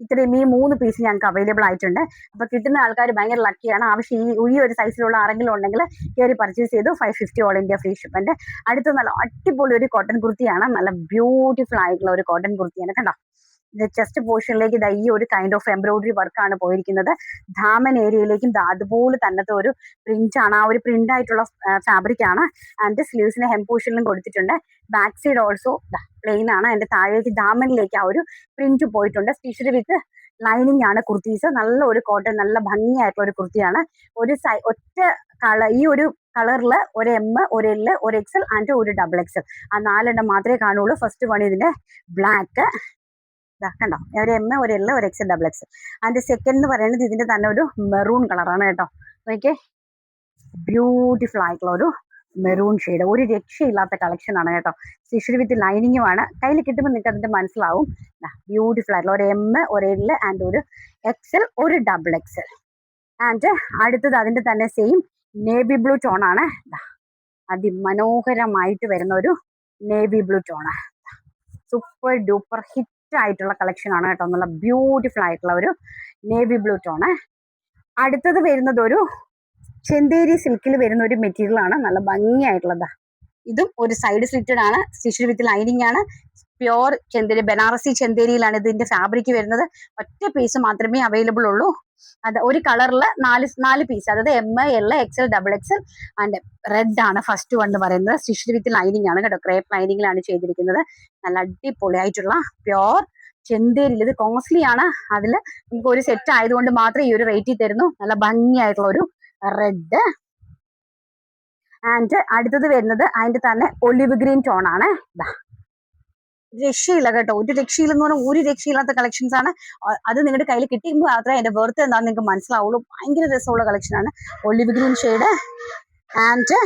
ഇത്രയും ഈ മൂന്ന് പീസ് ഞങ്ങൾക്ക് അവൈലബിൾ ആയിട്ടുണ്ട്. അപ്പൊ കിട്ടുന്ന ആൾക്കാർ ഭയങ്കര ലക്കിയാണ് ആവശ്യം ഈ ഈ ഒരു സൈസിലുള്ള ആരെങ്കിലും ഉണ്ടെങ്കിൽ കയറി പർച്ചേസ് ചെയ്തു five fifty all India free shipment അടുത്ത നല്ല അടിപൊളി ഒരു കോട്ടൺ കുർത്തിയാണ്. നല്ല ബ്യൂട്ടിഫുൾ ആയിട്ടുള്ള ഒരു കോട്ടൺ കുർത്തിയാണ്. കണ്ടോ? ചെസ്റ്റ് പോർഷനിലേക്ക് ഇതാ ഈ ഒരു കൈൻഡ് ഓഫ് എംബ്രോയിഡറി വർക്കാണ് പോയിരിക്കുന്നത്. ധാമൻ ഏരിയയിലേക്കും അതുപോലെ തന്നത്തെ ഒരു പ്രിന്റ് ആണ്. ആ ഒരു പ്രിന്റ് ആയിട്ടുള്ള ഫാബ്രിക് ആണ്. ആൻഡ് സ്ലീവ്സിന് ഹെം പോർഷനിലും കൊടുത്തിട്ടുണ്ട്. ബാക്ക് സൈഡ് ഓൾസോ പ്ലെയിൻ ആണ്. അതിന്റെ താഴേക്ക് ധാമനിലേക്ക് ആ ഒരു പ്രിന്റ് പോയിട്ടുണ്ട്. സ്റ്റിച്ചഡ് വിത്ത് ലൈനിങ് ആണ് കുർത്തീസ്. നല്ല ഒരു കോട്ടൺ നല്ല ഭംഗിയായിട്ടുള്ള ഒരു കുർത്തിയാണ്. ഒരു സൈ ഒറ്റ കളർ ഈ ഒരു കളറിൽ ഒരു എം ഒരു എൽ ഒരു എക്സൽ ആൻഡ് ഒരു ഡബിൾ എക്സൽ ആ നാലെണ്ണം മാത്രമേ കാണുള്ളൂ. ഫസ്റ്റ് വൺ ഇതിന്റെ ബ്ലാക്ക് കണ്ടോ? ഒരു എം ഒരു എൽ ഒരു എക്സ് ഡബിൾ എക്സ് അതിന്റെ സെക്കൻഡ് എന്ന് പറയുന്നത് ഇതിന്റെ തന്നെ ഒരു മെറൂൺ കളറാണ് കേട്ടോ. നോക്കിയേ ബ്യൂട്ടിഫുൾ ആയിട്ടുള്ള ഒരു മെറൂൺ ഷെയ്ഡ് ഒരു രക്ഷയില്ലാത്ത കളക്ഷൻ ആണ് കേട്ടോ. സ്റ്റിഷ്ഡ് വിത്ത് ലൈനിങ്ങുമാണ് കയ്യിൽ കിട്ടുമ്പോൾ നിങ്ങൾക്ക് അതിന്റെ മനസ്സിലാവും. ബ്യൂട്ടിഫുൾ ആയിട്ടുള്ള ഒരു എം ഒരു എൽ ആൻഡ് ഒരു എക്സൽ ഒരു ഡബിൾ എക്സൽ ആൻഡ് അടുത്തത് അതിന്റെ തന്നെ സെയിം നേവി ബ്ലൂ ടോൺ ആണ്. അതിമനോഹരമായിട്ട് വരുന്ന ഒരു navy blue tone super duper hit ആയിട്ടുള്ള കളക്ഷൻ ആണ് കേട്ടോ. നല്ല ബ്യൂട്ടിഫുൾ ആയിട്ടുള്ള ഒരു നേവി ബ്ലൂ ടോണ് അടുത്തത് വരുന്നത് ഒരു ചെന്തേരി സിൽക്കിൽ വരുന്ന ഒരു മെറ്റീരിയൽ ആണ്. നല്ല ഭംഗിയായിട്ടുള്ളതാ. ഇതും ഒരു സൈഡ് സ്ലിറ്റഡ് ആണ്. സ്റ്റിച്ച് വിത്ത് ലൈനിങ് ആണ്. പ്യോർ ചെന്തേരി ബനാറസി ചെന്തേരിയിലാണ് ഇതിന്റെ ഫാബ്രിക് വരുന്നത്. ഒറ്റ പീസ് മാത്രമേ അവൈലബിൾ ഉള്ളൂ. അത് ഒരു കളറിൽ നാല് നാല് പീസ് അതായത് M L X L double X L and red ആണ് ഫസ്റ്റ് വൺ പറയുന്നത്. സ്റ്റിച്ച് വിത്ത് ലൈനിങ് ആണ് കേട്ടോ. ക്രേപ്പ് ലൈനിങ്ങിലാണ് ചെയ്തിരിക്കുന്നത്. നല്ല അടിപൊളിയായിട്ടുള്ള പ്യോർ ചെന്തേരിയിൽ ഇത് കോസ്റ്റ്ലി ആണ്. അതിൽ നമുക്ക് ഒരു സെറ്റ് ആയതുകൊണ്ട് മാത്രമേ ഈ ഒരു റേറ്റിൽ തരുന്നു. നല്ല ഭംഗിയായിട്ടുള്ള ഒരു റെഡ് ആൻഡ് അടുത്തത് വരുന്നത് അതിന്റെ തന്നെ ഒലിവ് ഗ്രീൻ ടോൺ ആണ്. ദാ. രക്ഷയില്ല കേട്ടോ. ഒരു രക്ഷയില്ലെന്ന് പറഞ്ഞാൽ ഒരു രക്ഷയില്ലാത്ത കളക്ഷൻസ് ആണ്. അത് നിങ്ങളുടെ കയ്യിൽ കിട്ടിയുമ്പോൾ മാത്രമേ അതിന്റെ വെർത്ത് എന്താണെന്ന് നിങ്ങൾക്ക് മനസ്സിലാവുള്ളൂ. ഭയങ്കര രസമുള്ള കളക്ഷൻ ആണ്. Olive green shade and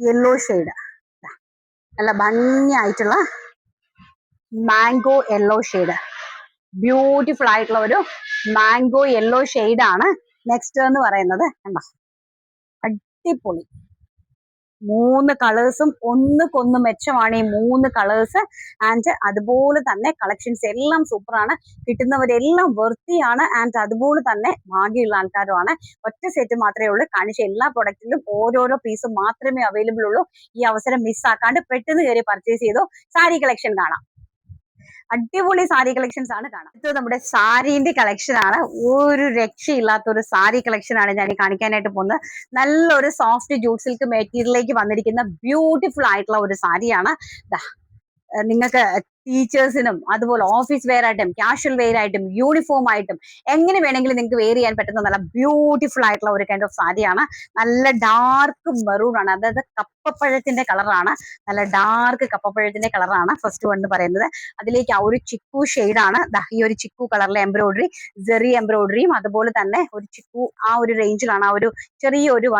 yellow shade നല്ല ഭംഗിയായിട്ടുള്ള മാംഗോ യെല്ലോ ഷെയ്ഡ് ബ്യൂട്ടിഫുൾ ആയിട്ടുള്ള ഒരു മാംഗോ യെല്ലോ ഷെയ്ഡ് ആണ് നെക്സ്റ്റ് എന്ന് പറയുന്നത്. കണ്ടോ? അടിപൊളി. മൂന്ന് കളേഴ്സും ഒന്ന് കൊന്ന് മെച്ചമാണ് ഈ മൂന്ന് കളേഴ്സ് ആൻഡ് അതുപോലെ തന്നെ കളക്ഷൻസ് എല്ലാം സൂപ്പറാണ് കിട്ടുന്നവരെല്ലാം വൃത്തിയാണ് ആൻഡ് അതുപോലെ തന്നെ ഭാഗ്യമുള്ള ആൾക്കാരുമാണ്. ഒറ്റ സെറ്റ് മാത്രമേ ഉള്ളൂ. കാണിച്ച എല്ലാ പ്രൊഡക്റ്റിലും ഓരോരോ പീസ് മാത്രമേ അവൈലബിൾ ഉള്ളൂ. ഈ അവസരം മിസ്സാക്കാണ്ട് പെട്ടെന്ന് കയറി പർച്ചേസ് ചെയ്തോ സാരി കളക്ഷൻ കാണാം. അടിപൊളി സാരി കളക്ഷൻസ് ആണ് കാണാം. ഇത് നമ്മുടെ സാരീന്റെ കളക്ഷൻ ആണ്. ഒരു രക്ഷയില്ലാത്ത ഒരു സാരി കളക്ഷൻ ആണ് ഞാൻ കാണിക്കാനായിട്ട് പോകുന്നത്. നല്ലൊരു സോഫ്റ്റ് ജൂട്ട് സിൽക്ക് മെറ്റീരിയലിലേക്ക് വന്നിരിക്കുന്ന ബ്യൂട്ടിഫുൾ ആയിട്ടുള്ള ഒരു സാരിയാണ്. നിങ്ങൾക്ക് ടീച്ചേഴ്സിനും അതുപോലെ ഓഫീസ് വെയർ ആയിട്ടും കാഷ്വൽ വെയർ ആയിട്ടും യൂണിഫോം ആയിട്ടും എങ്ങനെ വേണമെങ്കിലും നിങ്ങൾക്ക് വെയർ ചെയ്യാൻ പറ്റുന്ന നല്ല ബ്യൂട്ടിഫുൾ ആയിട്ടുള്ള ഒരു കൈൻഡ് ഓഫ് സാരിയാണ്. നല്ല ഡാർക്ക് മെറൂൺ ആണ്. അതായത് കപ്പപ്പഴത്തിന്റെ കളറാണ് നല്ല ഡാർക്ക് കപ്പപ്പഴത്തിന്റെ കളറാണ് ഫസ്റ്റ് വൺ എന്ന് പറയുന്നത്. അതിലേക്ക് ആ ഒരു ചിക്കു ഷെയ്ഡാണ് ഈ ഒരു ചിക്കു കളറിലെ എംബ്രോയിഡറി ജെറി എംബ്രോയിഡറിയും അതുപോലെ തന്നെ ഒരു ചിക്കു ആ ഒരു റേഞ്ചിലാണ് ആ ഒരു ചെറിയൊരു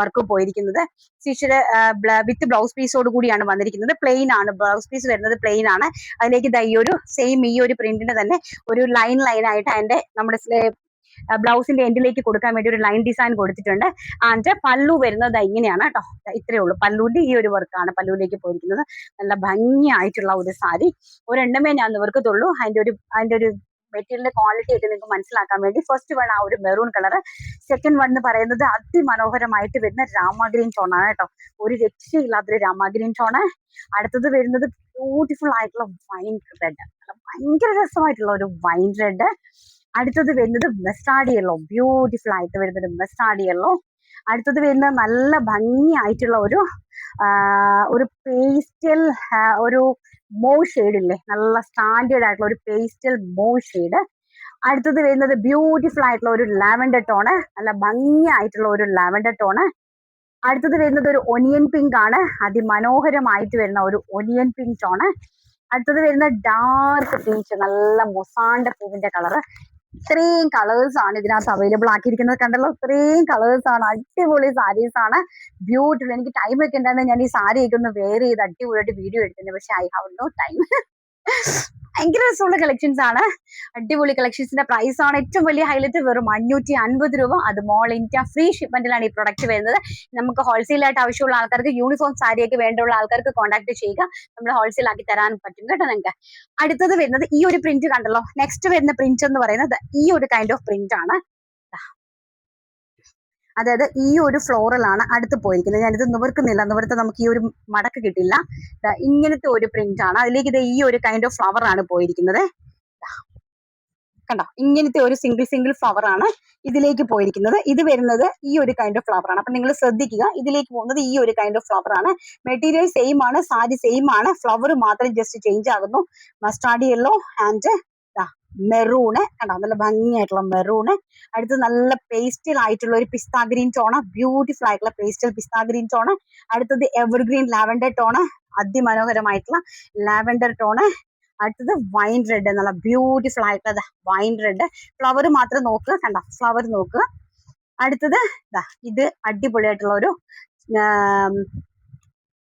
വർക്ക് പോയിരിക്കുന്നത്. സ്റ്റിച്ചിൽ വിത്ത് ബ്ലൗസ് പീസോട് കൂടിയാണ് വന്നിരിക്കുന്നത്. പ്ലെയിൻ ആണ്. ബ്ലൗസ് പീസ് വരുന്നത് പ്ലെയിൻ ആണ്. അതിലേക്ക് ഈ ഒരു സെയിം ഈ ഒരു പ്രിന്റിന് തന്നെ ഒരു ലൈൻ ലൈൻ ആയിട്ട് അതിന്റെ നമ്മുടെ ബ്ലൗസിന്റെ എൻഡിലേക്ക് കൊടുക്കാൻ വേണ്ടി ഒരു ലൈൻ ഡിസൈൻ കൊടുത്തിട്ടുണ്ട്. ആൻഡ് പല്ലു വരുന്നത് ഇങ്ങനെയാണ് കേട്ടോ. ഇത്രയേ ഉള്ളൂ. പല്ലുവിന്റെ ഈ ഒരു വർക്കാണ് പല്ലുവിലേക്ക് പോയിരിക്കുന്നത്. നല്ല ഭംഗിയായിട്ടുള്ള ഒരു സാരി. ഒരെണ്ണമേ ഞാൻ നിവർക്കത്തുള്ളൂ. അതിന്റെ ഒരു അതിന്റെ ഒരു മെറ്റീരിയലിന്റെ ക്വാളിറ്റി ഒക്കെ നിങ്ങൾക്ക് മനസ്സിലാക്കാൻ വേണ്ടി ഫസ്റ്റ് വൺ ആ ഒരു മെറൂൺ കളർ സെക്കൻഡ് വൺ എന്ന് പറയുന്നത് അതിമനോഹരമായിട്ട് വരുന്ന രാമ ഗ്രീൻ ടോൺ ആണ് കേട്ടോ. ഒരു രക്ഷയില്ലാത്തൊരു രാമ ഗ്രീൻ ടോണ് അടുത്തത് വരുന്നത് ബ്യൂട്ടിഫുൾ ആയിട്ടുള്ള വൈൻ റെഡ് ഭയങ്കര രസമായിട്ടുള്ള ഒരു വൈൻ റെഡ് അടുത്തത് വരുന്നത് മെസ്റ്റാഡി യെല്ലോ ബ്യൂട്ടിഫുൾ ആയിട്ട് വരുന്നത് മെസ്റ്റാഡി യെല്ലോ അടുത്തത് വരുന്നത് നല്ല ഭംഗിയായിട്ടുള്ള ഒരു ഒരു പേസ്റ്റൽ ഒരു മോ ഷെയ്ഡ് ഇല്ലേ? നല്ല സ്റ്റാൻഡേർഡ് ആയിട്ടുള്ള ഒരു പേസ്റ്റൽ മോ ഷെയ്ഡ് അടുത്തത് വരുന്നത് ബ്യൂട്ടിഫുൾ ആയിട്ടുള്ള ഒരു ലാവൻഡർ ടോണ് നല്ല ഭംഗിയായിട്ടുള്ള ഒരു ലാവൻഡർ ടോണ് അടുത്തത് വരുന്നത് ഒരു ഒനിയൻ പിങ്ക് ആണ്. അതിമനോഹരമായിട്ട് വരുന്ന ഒരു ഒനിയൻ പിങ്ക് ആണ്. അടുത്തത് വരുന്ന ഡാർക്ക് പീച്ച് നല്ല മൊസാണ്ട പൂവിന്റെ കളർ ഇത്രയും കളേഴ്സ് ആണ് ഇതിനകത്ത് അവൈലബിൾ ആക്കിയിരിക്കുന്നത്. കണ്ടല്ലോ? ഇത്രയും കളേഴ്സ് ആണ്. അടിപൊളി സാരീസ് ആണ്. ബ്യൂട്ടിഫുൾ എനിക്ക് ടൈം ഒക്കെ ഉണ്ടായിരുന്നു ഞാൻ ഈ സാരി ഒക്കെ ഒന്ന് വെയർ ചെയ്ത് അടിപൊളിയായിട്ട് വീഡിയോ എടുത്തിട്ടുണ്ട്. പക്ഷെ ഐ ഹാവ് നോ ടൈം ഭയങ്കര രസമുള്ള കളക്ഷൻസ് ആണ്. അടിപൊളി കളക്ഷൻസിന്റെ പ്രൈസ് ആണ് ഏറ്റവും വലിയ ഹൈലൈറ്റ് വെറും അഞ്ഞൂറ്റി അൻപത് രൂപ. അത് മോൾ ഇന്ത്യ ഫ്രീ ഷിപ്മെന്റിലാണ് ഈ പ്രൊഡക്റ്റ് വരുന്നത്. നമുക്ക് ഹോൾസെയിലായിട്ട് ആവശ്യമുള്ള ആൾക്കാർക്ക് യൂണിഫോം സാരിയൊക്കെ വേണ്ടുള്ള ആൾക്കാർക്ക് കോൺടാക്ട് ചെയ്യുക. നമ്മൾ ഹോൾസെയിൽ ആക്കി തരാൻ പറ്റും കേട്ടോ നിങ്ങൾക്ക്. അടുത്തത് വരുന്നത് ഈ ഒരു പ്രിന്റ് കണ്ടല്ലോ. നെക്സ്റ്റ് വരുന്ന പ്രിന്റ് എന്ന് പറയുന്നത് ഈ ഒരു കൈൻഡ് ഓഫ് പ്രിന്റ് ആണ്. അതായത് ഈ ഒരു ഫ്ലോറലാണ് അടുത്ത് പോയിരിക്കുന്നത്. ഞാനിത് നിവർക്കുന്നില്ല. നിവർത്ത് നമുക്ക് ഈ ഒരു മടക്ക് കിട്ടില്ല. ഇങ്ങനത്തെ ഒരു പ്രിന്റ് ആണ്. അതിലേക്ക് ഇത് ഈ ഒരു കൈൻഡ് ഓഫ് ഫ്ലവർ ആണ് പോയിരിക്കുന്നത്. കണ്ടോ? ഇങ്ങനത്തെ ഒരു സിംഗിൾ സിംഗിൾ ഫ്ലവർ ആണ് ഇതിലേക്ക് പോയിരിക്കുന്നത്. ഇത് വരുന്നത് ഈ ഒരു കൈൻഡ് ഓഫ് ഫ്ലവർ ആണ്. അപ്പൊ നിങ്ങൾ ശ്രദ്ധിക്കുക. ഇതിലേക്ക് പോകുന്നത് ഈ ഒരു കൈൻഡ് ഓഫ് ഫ്ലവർ ആണ്. മെറ്റീരിയൽ സെയിം ആണ് സാരി സെയിം ആണ്. ഫ്ലവർ മാത്രം ജസ്റ്റ് ചേഞ്ച് ആകുന്നു. മസ്റ്റാർഡ് യെല്ലോ ആൻഡ് മെറൂണ് കണ്ടോ? നല്ല ഭംഗിയായിട്ടുള്ള മെറൂണ് അടുത്ത് നല്ല പേസ്റ്റൽ ആയിട്ടുള്ള ഒരു പിസ്താ ഗ്രീൻ ടോണ് ബ്യൂട്ടിഫുൾ ആയിട്ടുള്ള പേസ്റ്റൽ പിസ്താ ഗ്രീൻ ടോണ് അടുത്തത് എവർഗ്രീൻ ലാവൻഡർ ടോണ് അതിമനോഹരമായിട്ടുള്ള ലാവൻഡർ ടോണ് അടുത്തത് വൈൻ റെഡ് എന്നുള്ള ബ്യൂട്ടിഫുൾ ആയിട്ടുള്ള വൈൻ റെഡ് ഫ്ലവർ മാത്രം നോക്കുക കണ്ട? ഫ്ലവർ നോക്കുക. അടുത്തത് ഇത് അടിപൊളിയായിട്ടുള്ള ഒരു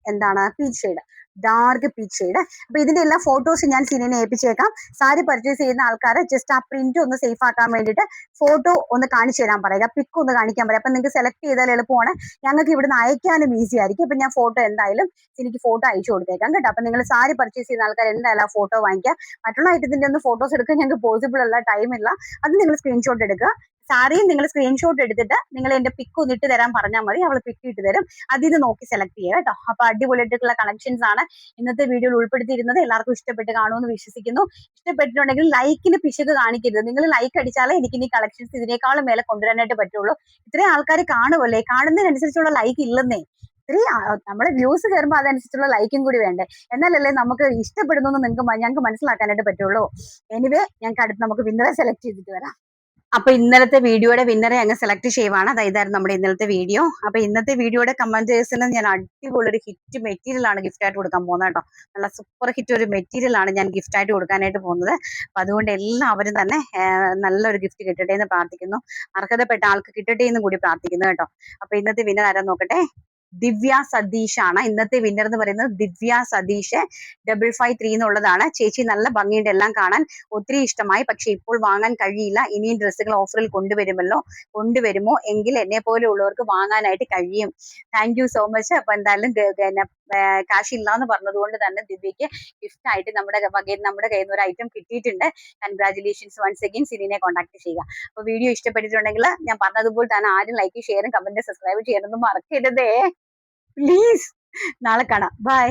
എന്താണ് peach shade dark peach shade അപ്പൊ ഇതിന്റെ എല്ലാ ഫോട്ടോസ് ഞാൻ സിനിനെ ഏൽപ്പിച്ചേക്കാം. സാരി പർച്ചേസ് ചെയ്യുന്ന ആൾക്കാരെ ജസ്റ്റ് ആ പ്രിന്റ് ഒന്ന് സേഫ് ആക്കാൻ വേണ്ടിയിട്ട് ഫോട്ടോ ഒന്ന് കാണിച്ചു തരാൻ പറയുക. പിക്ക് ഒന്ന് കാണിക്കാൻ പറയാം അപ്പൊ നിങ്ങൾക്ക് സെലക്ട് ചെയ്താൽ എളുപ്പമാണ്. ഞങ്ങൾക്ക് ഇവിടുന്ന് അയക്കാനും ഈസി ആയിരിക്കും. അപ്പൊ ഞാൻ ഫോട്ടോ എന്തായാലും എനിക്ക് ഫോട്ടോ അയച്ചു കൊടുത്തേക്കാം കേട്ടോ. അപ്പൊ നിങ്ങൾ സാരി പർച്ചേസ് ചെയ്യുന്ന ആൾക്കാർ എന്തായാലും ആ ഫോട്ടോ വാങ്ങിക്കുക. മറ്റുള്ള ഐറ്റത്തിന്റെ ഒന്ന് ഫോട്ടോസ് എടുക്കാൻ ഞങ്ങൾക്ക് പോസിബിൾ അല്ല. ടൈം ഇല്ല. അത് നിങ്ങൾ സ്ക്രീൻഷോട്ട് എടുക്കുക. സാരിയും നിങ്ങൾ സ്ക്രീൻഷോട്ട് എടുത്തിട്ട് നിങ്ങൾ എന്റെ പിക്ക് ഒന്ന് ഇട്ട് തരാൻ പറഞ്ഞാൽ മതി. അവൾ പിക്ക് ഇട്ട് തരും. അതിൽ നോക്കി സെലക്ട് ചെയ്യുക കേട്ടോ. അപ്പൊ അടിപൊളിയായിട്ടുള്ള കളക്ഷൻസ് ആണ് ഇന്നത്തെ വീഡിയോയിൽ ഉൾപ്പെടുത്തിയിരുന്നത്. എല്ലാവർക്കും ഇഷ്ടപ്പെട്ട് കാണുമെന്ന് വിശ്വസിക്കുന്നു. ഇഷ്ടപ്പെട്ടിട്ടുണ്ടെങ്കിൽ ലൈക്കിന് പിശക് കാണിക്കരുത്. നിങ്ങൾ ലൈക്ക് അടിച്ചാലേ എനിക്ക് ഇനി കളക്ഷൻസ് ഇതിനേക്കാളും മേലെ കൊണ്ടുവരാനായിട്ട് പറ്റുള്ളൂ. ഇത്രയും ആൾക്കാർ കാണുമല്ലേ? കാണുന്നതിനനുസരിച്ചുള്ള ലൈക്ക് ഇല്ലെന്നേ. ഇത്രയും നമ്മുടെ വ്യൂസ് കയറുമ്പോൾ അതനുസരിച്ചുള്ള ലൈക്കും കൂടി വേണ്ടേ. എന്നാലല്ലേ നമുക്ക് ഇഷ്ടപ്പെടുന്നു നിങ്ങൾക്ക് ഞങ്ങൾക്ക് മനസ്സിലാക്കാനായിട്ട് പറ്റുള്ളൂ. എനിവേ ഞങ്ങൾക്ക് അടുത്ത് നമുക്ക് വിന്നറെ സെലക്ട് ചെയ്തിട്ട് വരാം. അപ്പൊ ഇന്നലത്തെ വീഡിയോയുടെ വിന്നറെ അങ്ങ് സെലക്ട് ചെയ്യുവാണ്. അതായതായിരുന്നു നമ്മുടെ ഇന്നലത്തെ വീഡിയോ അപ്പൊ ഇന്നത്തെ വീഡിയോയുടെ കമന്റേഴ്സിന് ഞാൻ അടിപൊളി ഒരു ഹിറ്റ് മെറ്റീരിയൽ ആണ് ഗിഫ്റ്റ് ആയിട്ട് കൊടുക്കാൻ പോകുന്നത് കേട്ടോ. നല്ല സൂപ്പർ ഹിറ്റ് ഒരു മെറ്റീരിയൽ ആണ് ഞാൻ ഗിഫ്റ്റ് ആയിട്ട് കൊടുക്കാനായിട്ട് പോകുന്നത്. അപ്പൊ അതുകൊണ്ട് എല്ലാവരും തന്നെ നല്ലൊരു ഗിഫ്റ്റ് കിട്ടട്ടെ എന്ന് പ്രാർത്ഥിക്കുന്നു. അർഹതപ്പെട്ട ആൾക്ക് കിട്ടട്ടെ എന്നും കൂടി പ്രാർത്ഥിക്കുന്നു കേട്ടോ. അപ്പൊ ഇന്നത്തെ വിന്നർ ആരാ നോക്കട്ടെ? ദിവ്യ സതീഷ് ആണ് ഇന്നത്തെ വിന്നർ എന്ന് പറയുന്നത് Divya Satheesh. Double five three എന്നുള്ളതാണ്. ചേച്ചി നല്ല ഭംഗിയുണ്ട് എല്ലാം കാണാൻ. ഒത്തിരി ഇഷ്ടമായി. പക്ഷെ ഇപ്പോൾ വാങ്ങാൻ കഴിയില്ല. ഇനിയും ഡ്രസ്സുകൾ ഓഫറിൽ കൊണ്ടുവരുമല്ലോ? കൊണ്ടുവരുമോ? എങ്കിൽ എന്നെ പോലെ ഉള്ളവർക്ക് വാങ്ങാനായിട്ട് കഴിയും. താങ്ക് സോ മച്ച് അപ്പൊ എന്തായാലും കാശ് ഇല്ല എന്ന് പറഞ്ഞതുകൊണ്ട് തന്നെ ദിവ്യക്ക് ഗിഫ്റ്റ് ആയിട്ട് നമ്മുടെ വകയിൽ നമ്മുടെ കയ്യിൽ നിന്ന് ഒരു ഐറ്റം കിട്ടിയിട്ടുണ്ട്. കൺഗ്രാചുലേഷൻസ് വൺസ് അഗെയിൻ സിനിനെ കോൺടാക്ട് ചെയ്യുക. അപ്പൊ വീഡിയോ ഇഷ്ടപ്പെട്ടിട്ടുണ്ടെങ്കിൽ ഞാൻ പറഞ്ഞതുപോലെ തന്നെ ആരും ലൈക്ക് ഷെയറും കമന്റ് സബ്സ്ക്രൈബ് ചെയ്യണമെന്ന് മറക്കരുതേ. പ്ലീസ് നാളെ കാണാം. ബൈ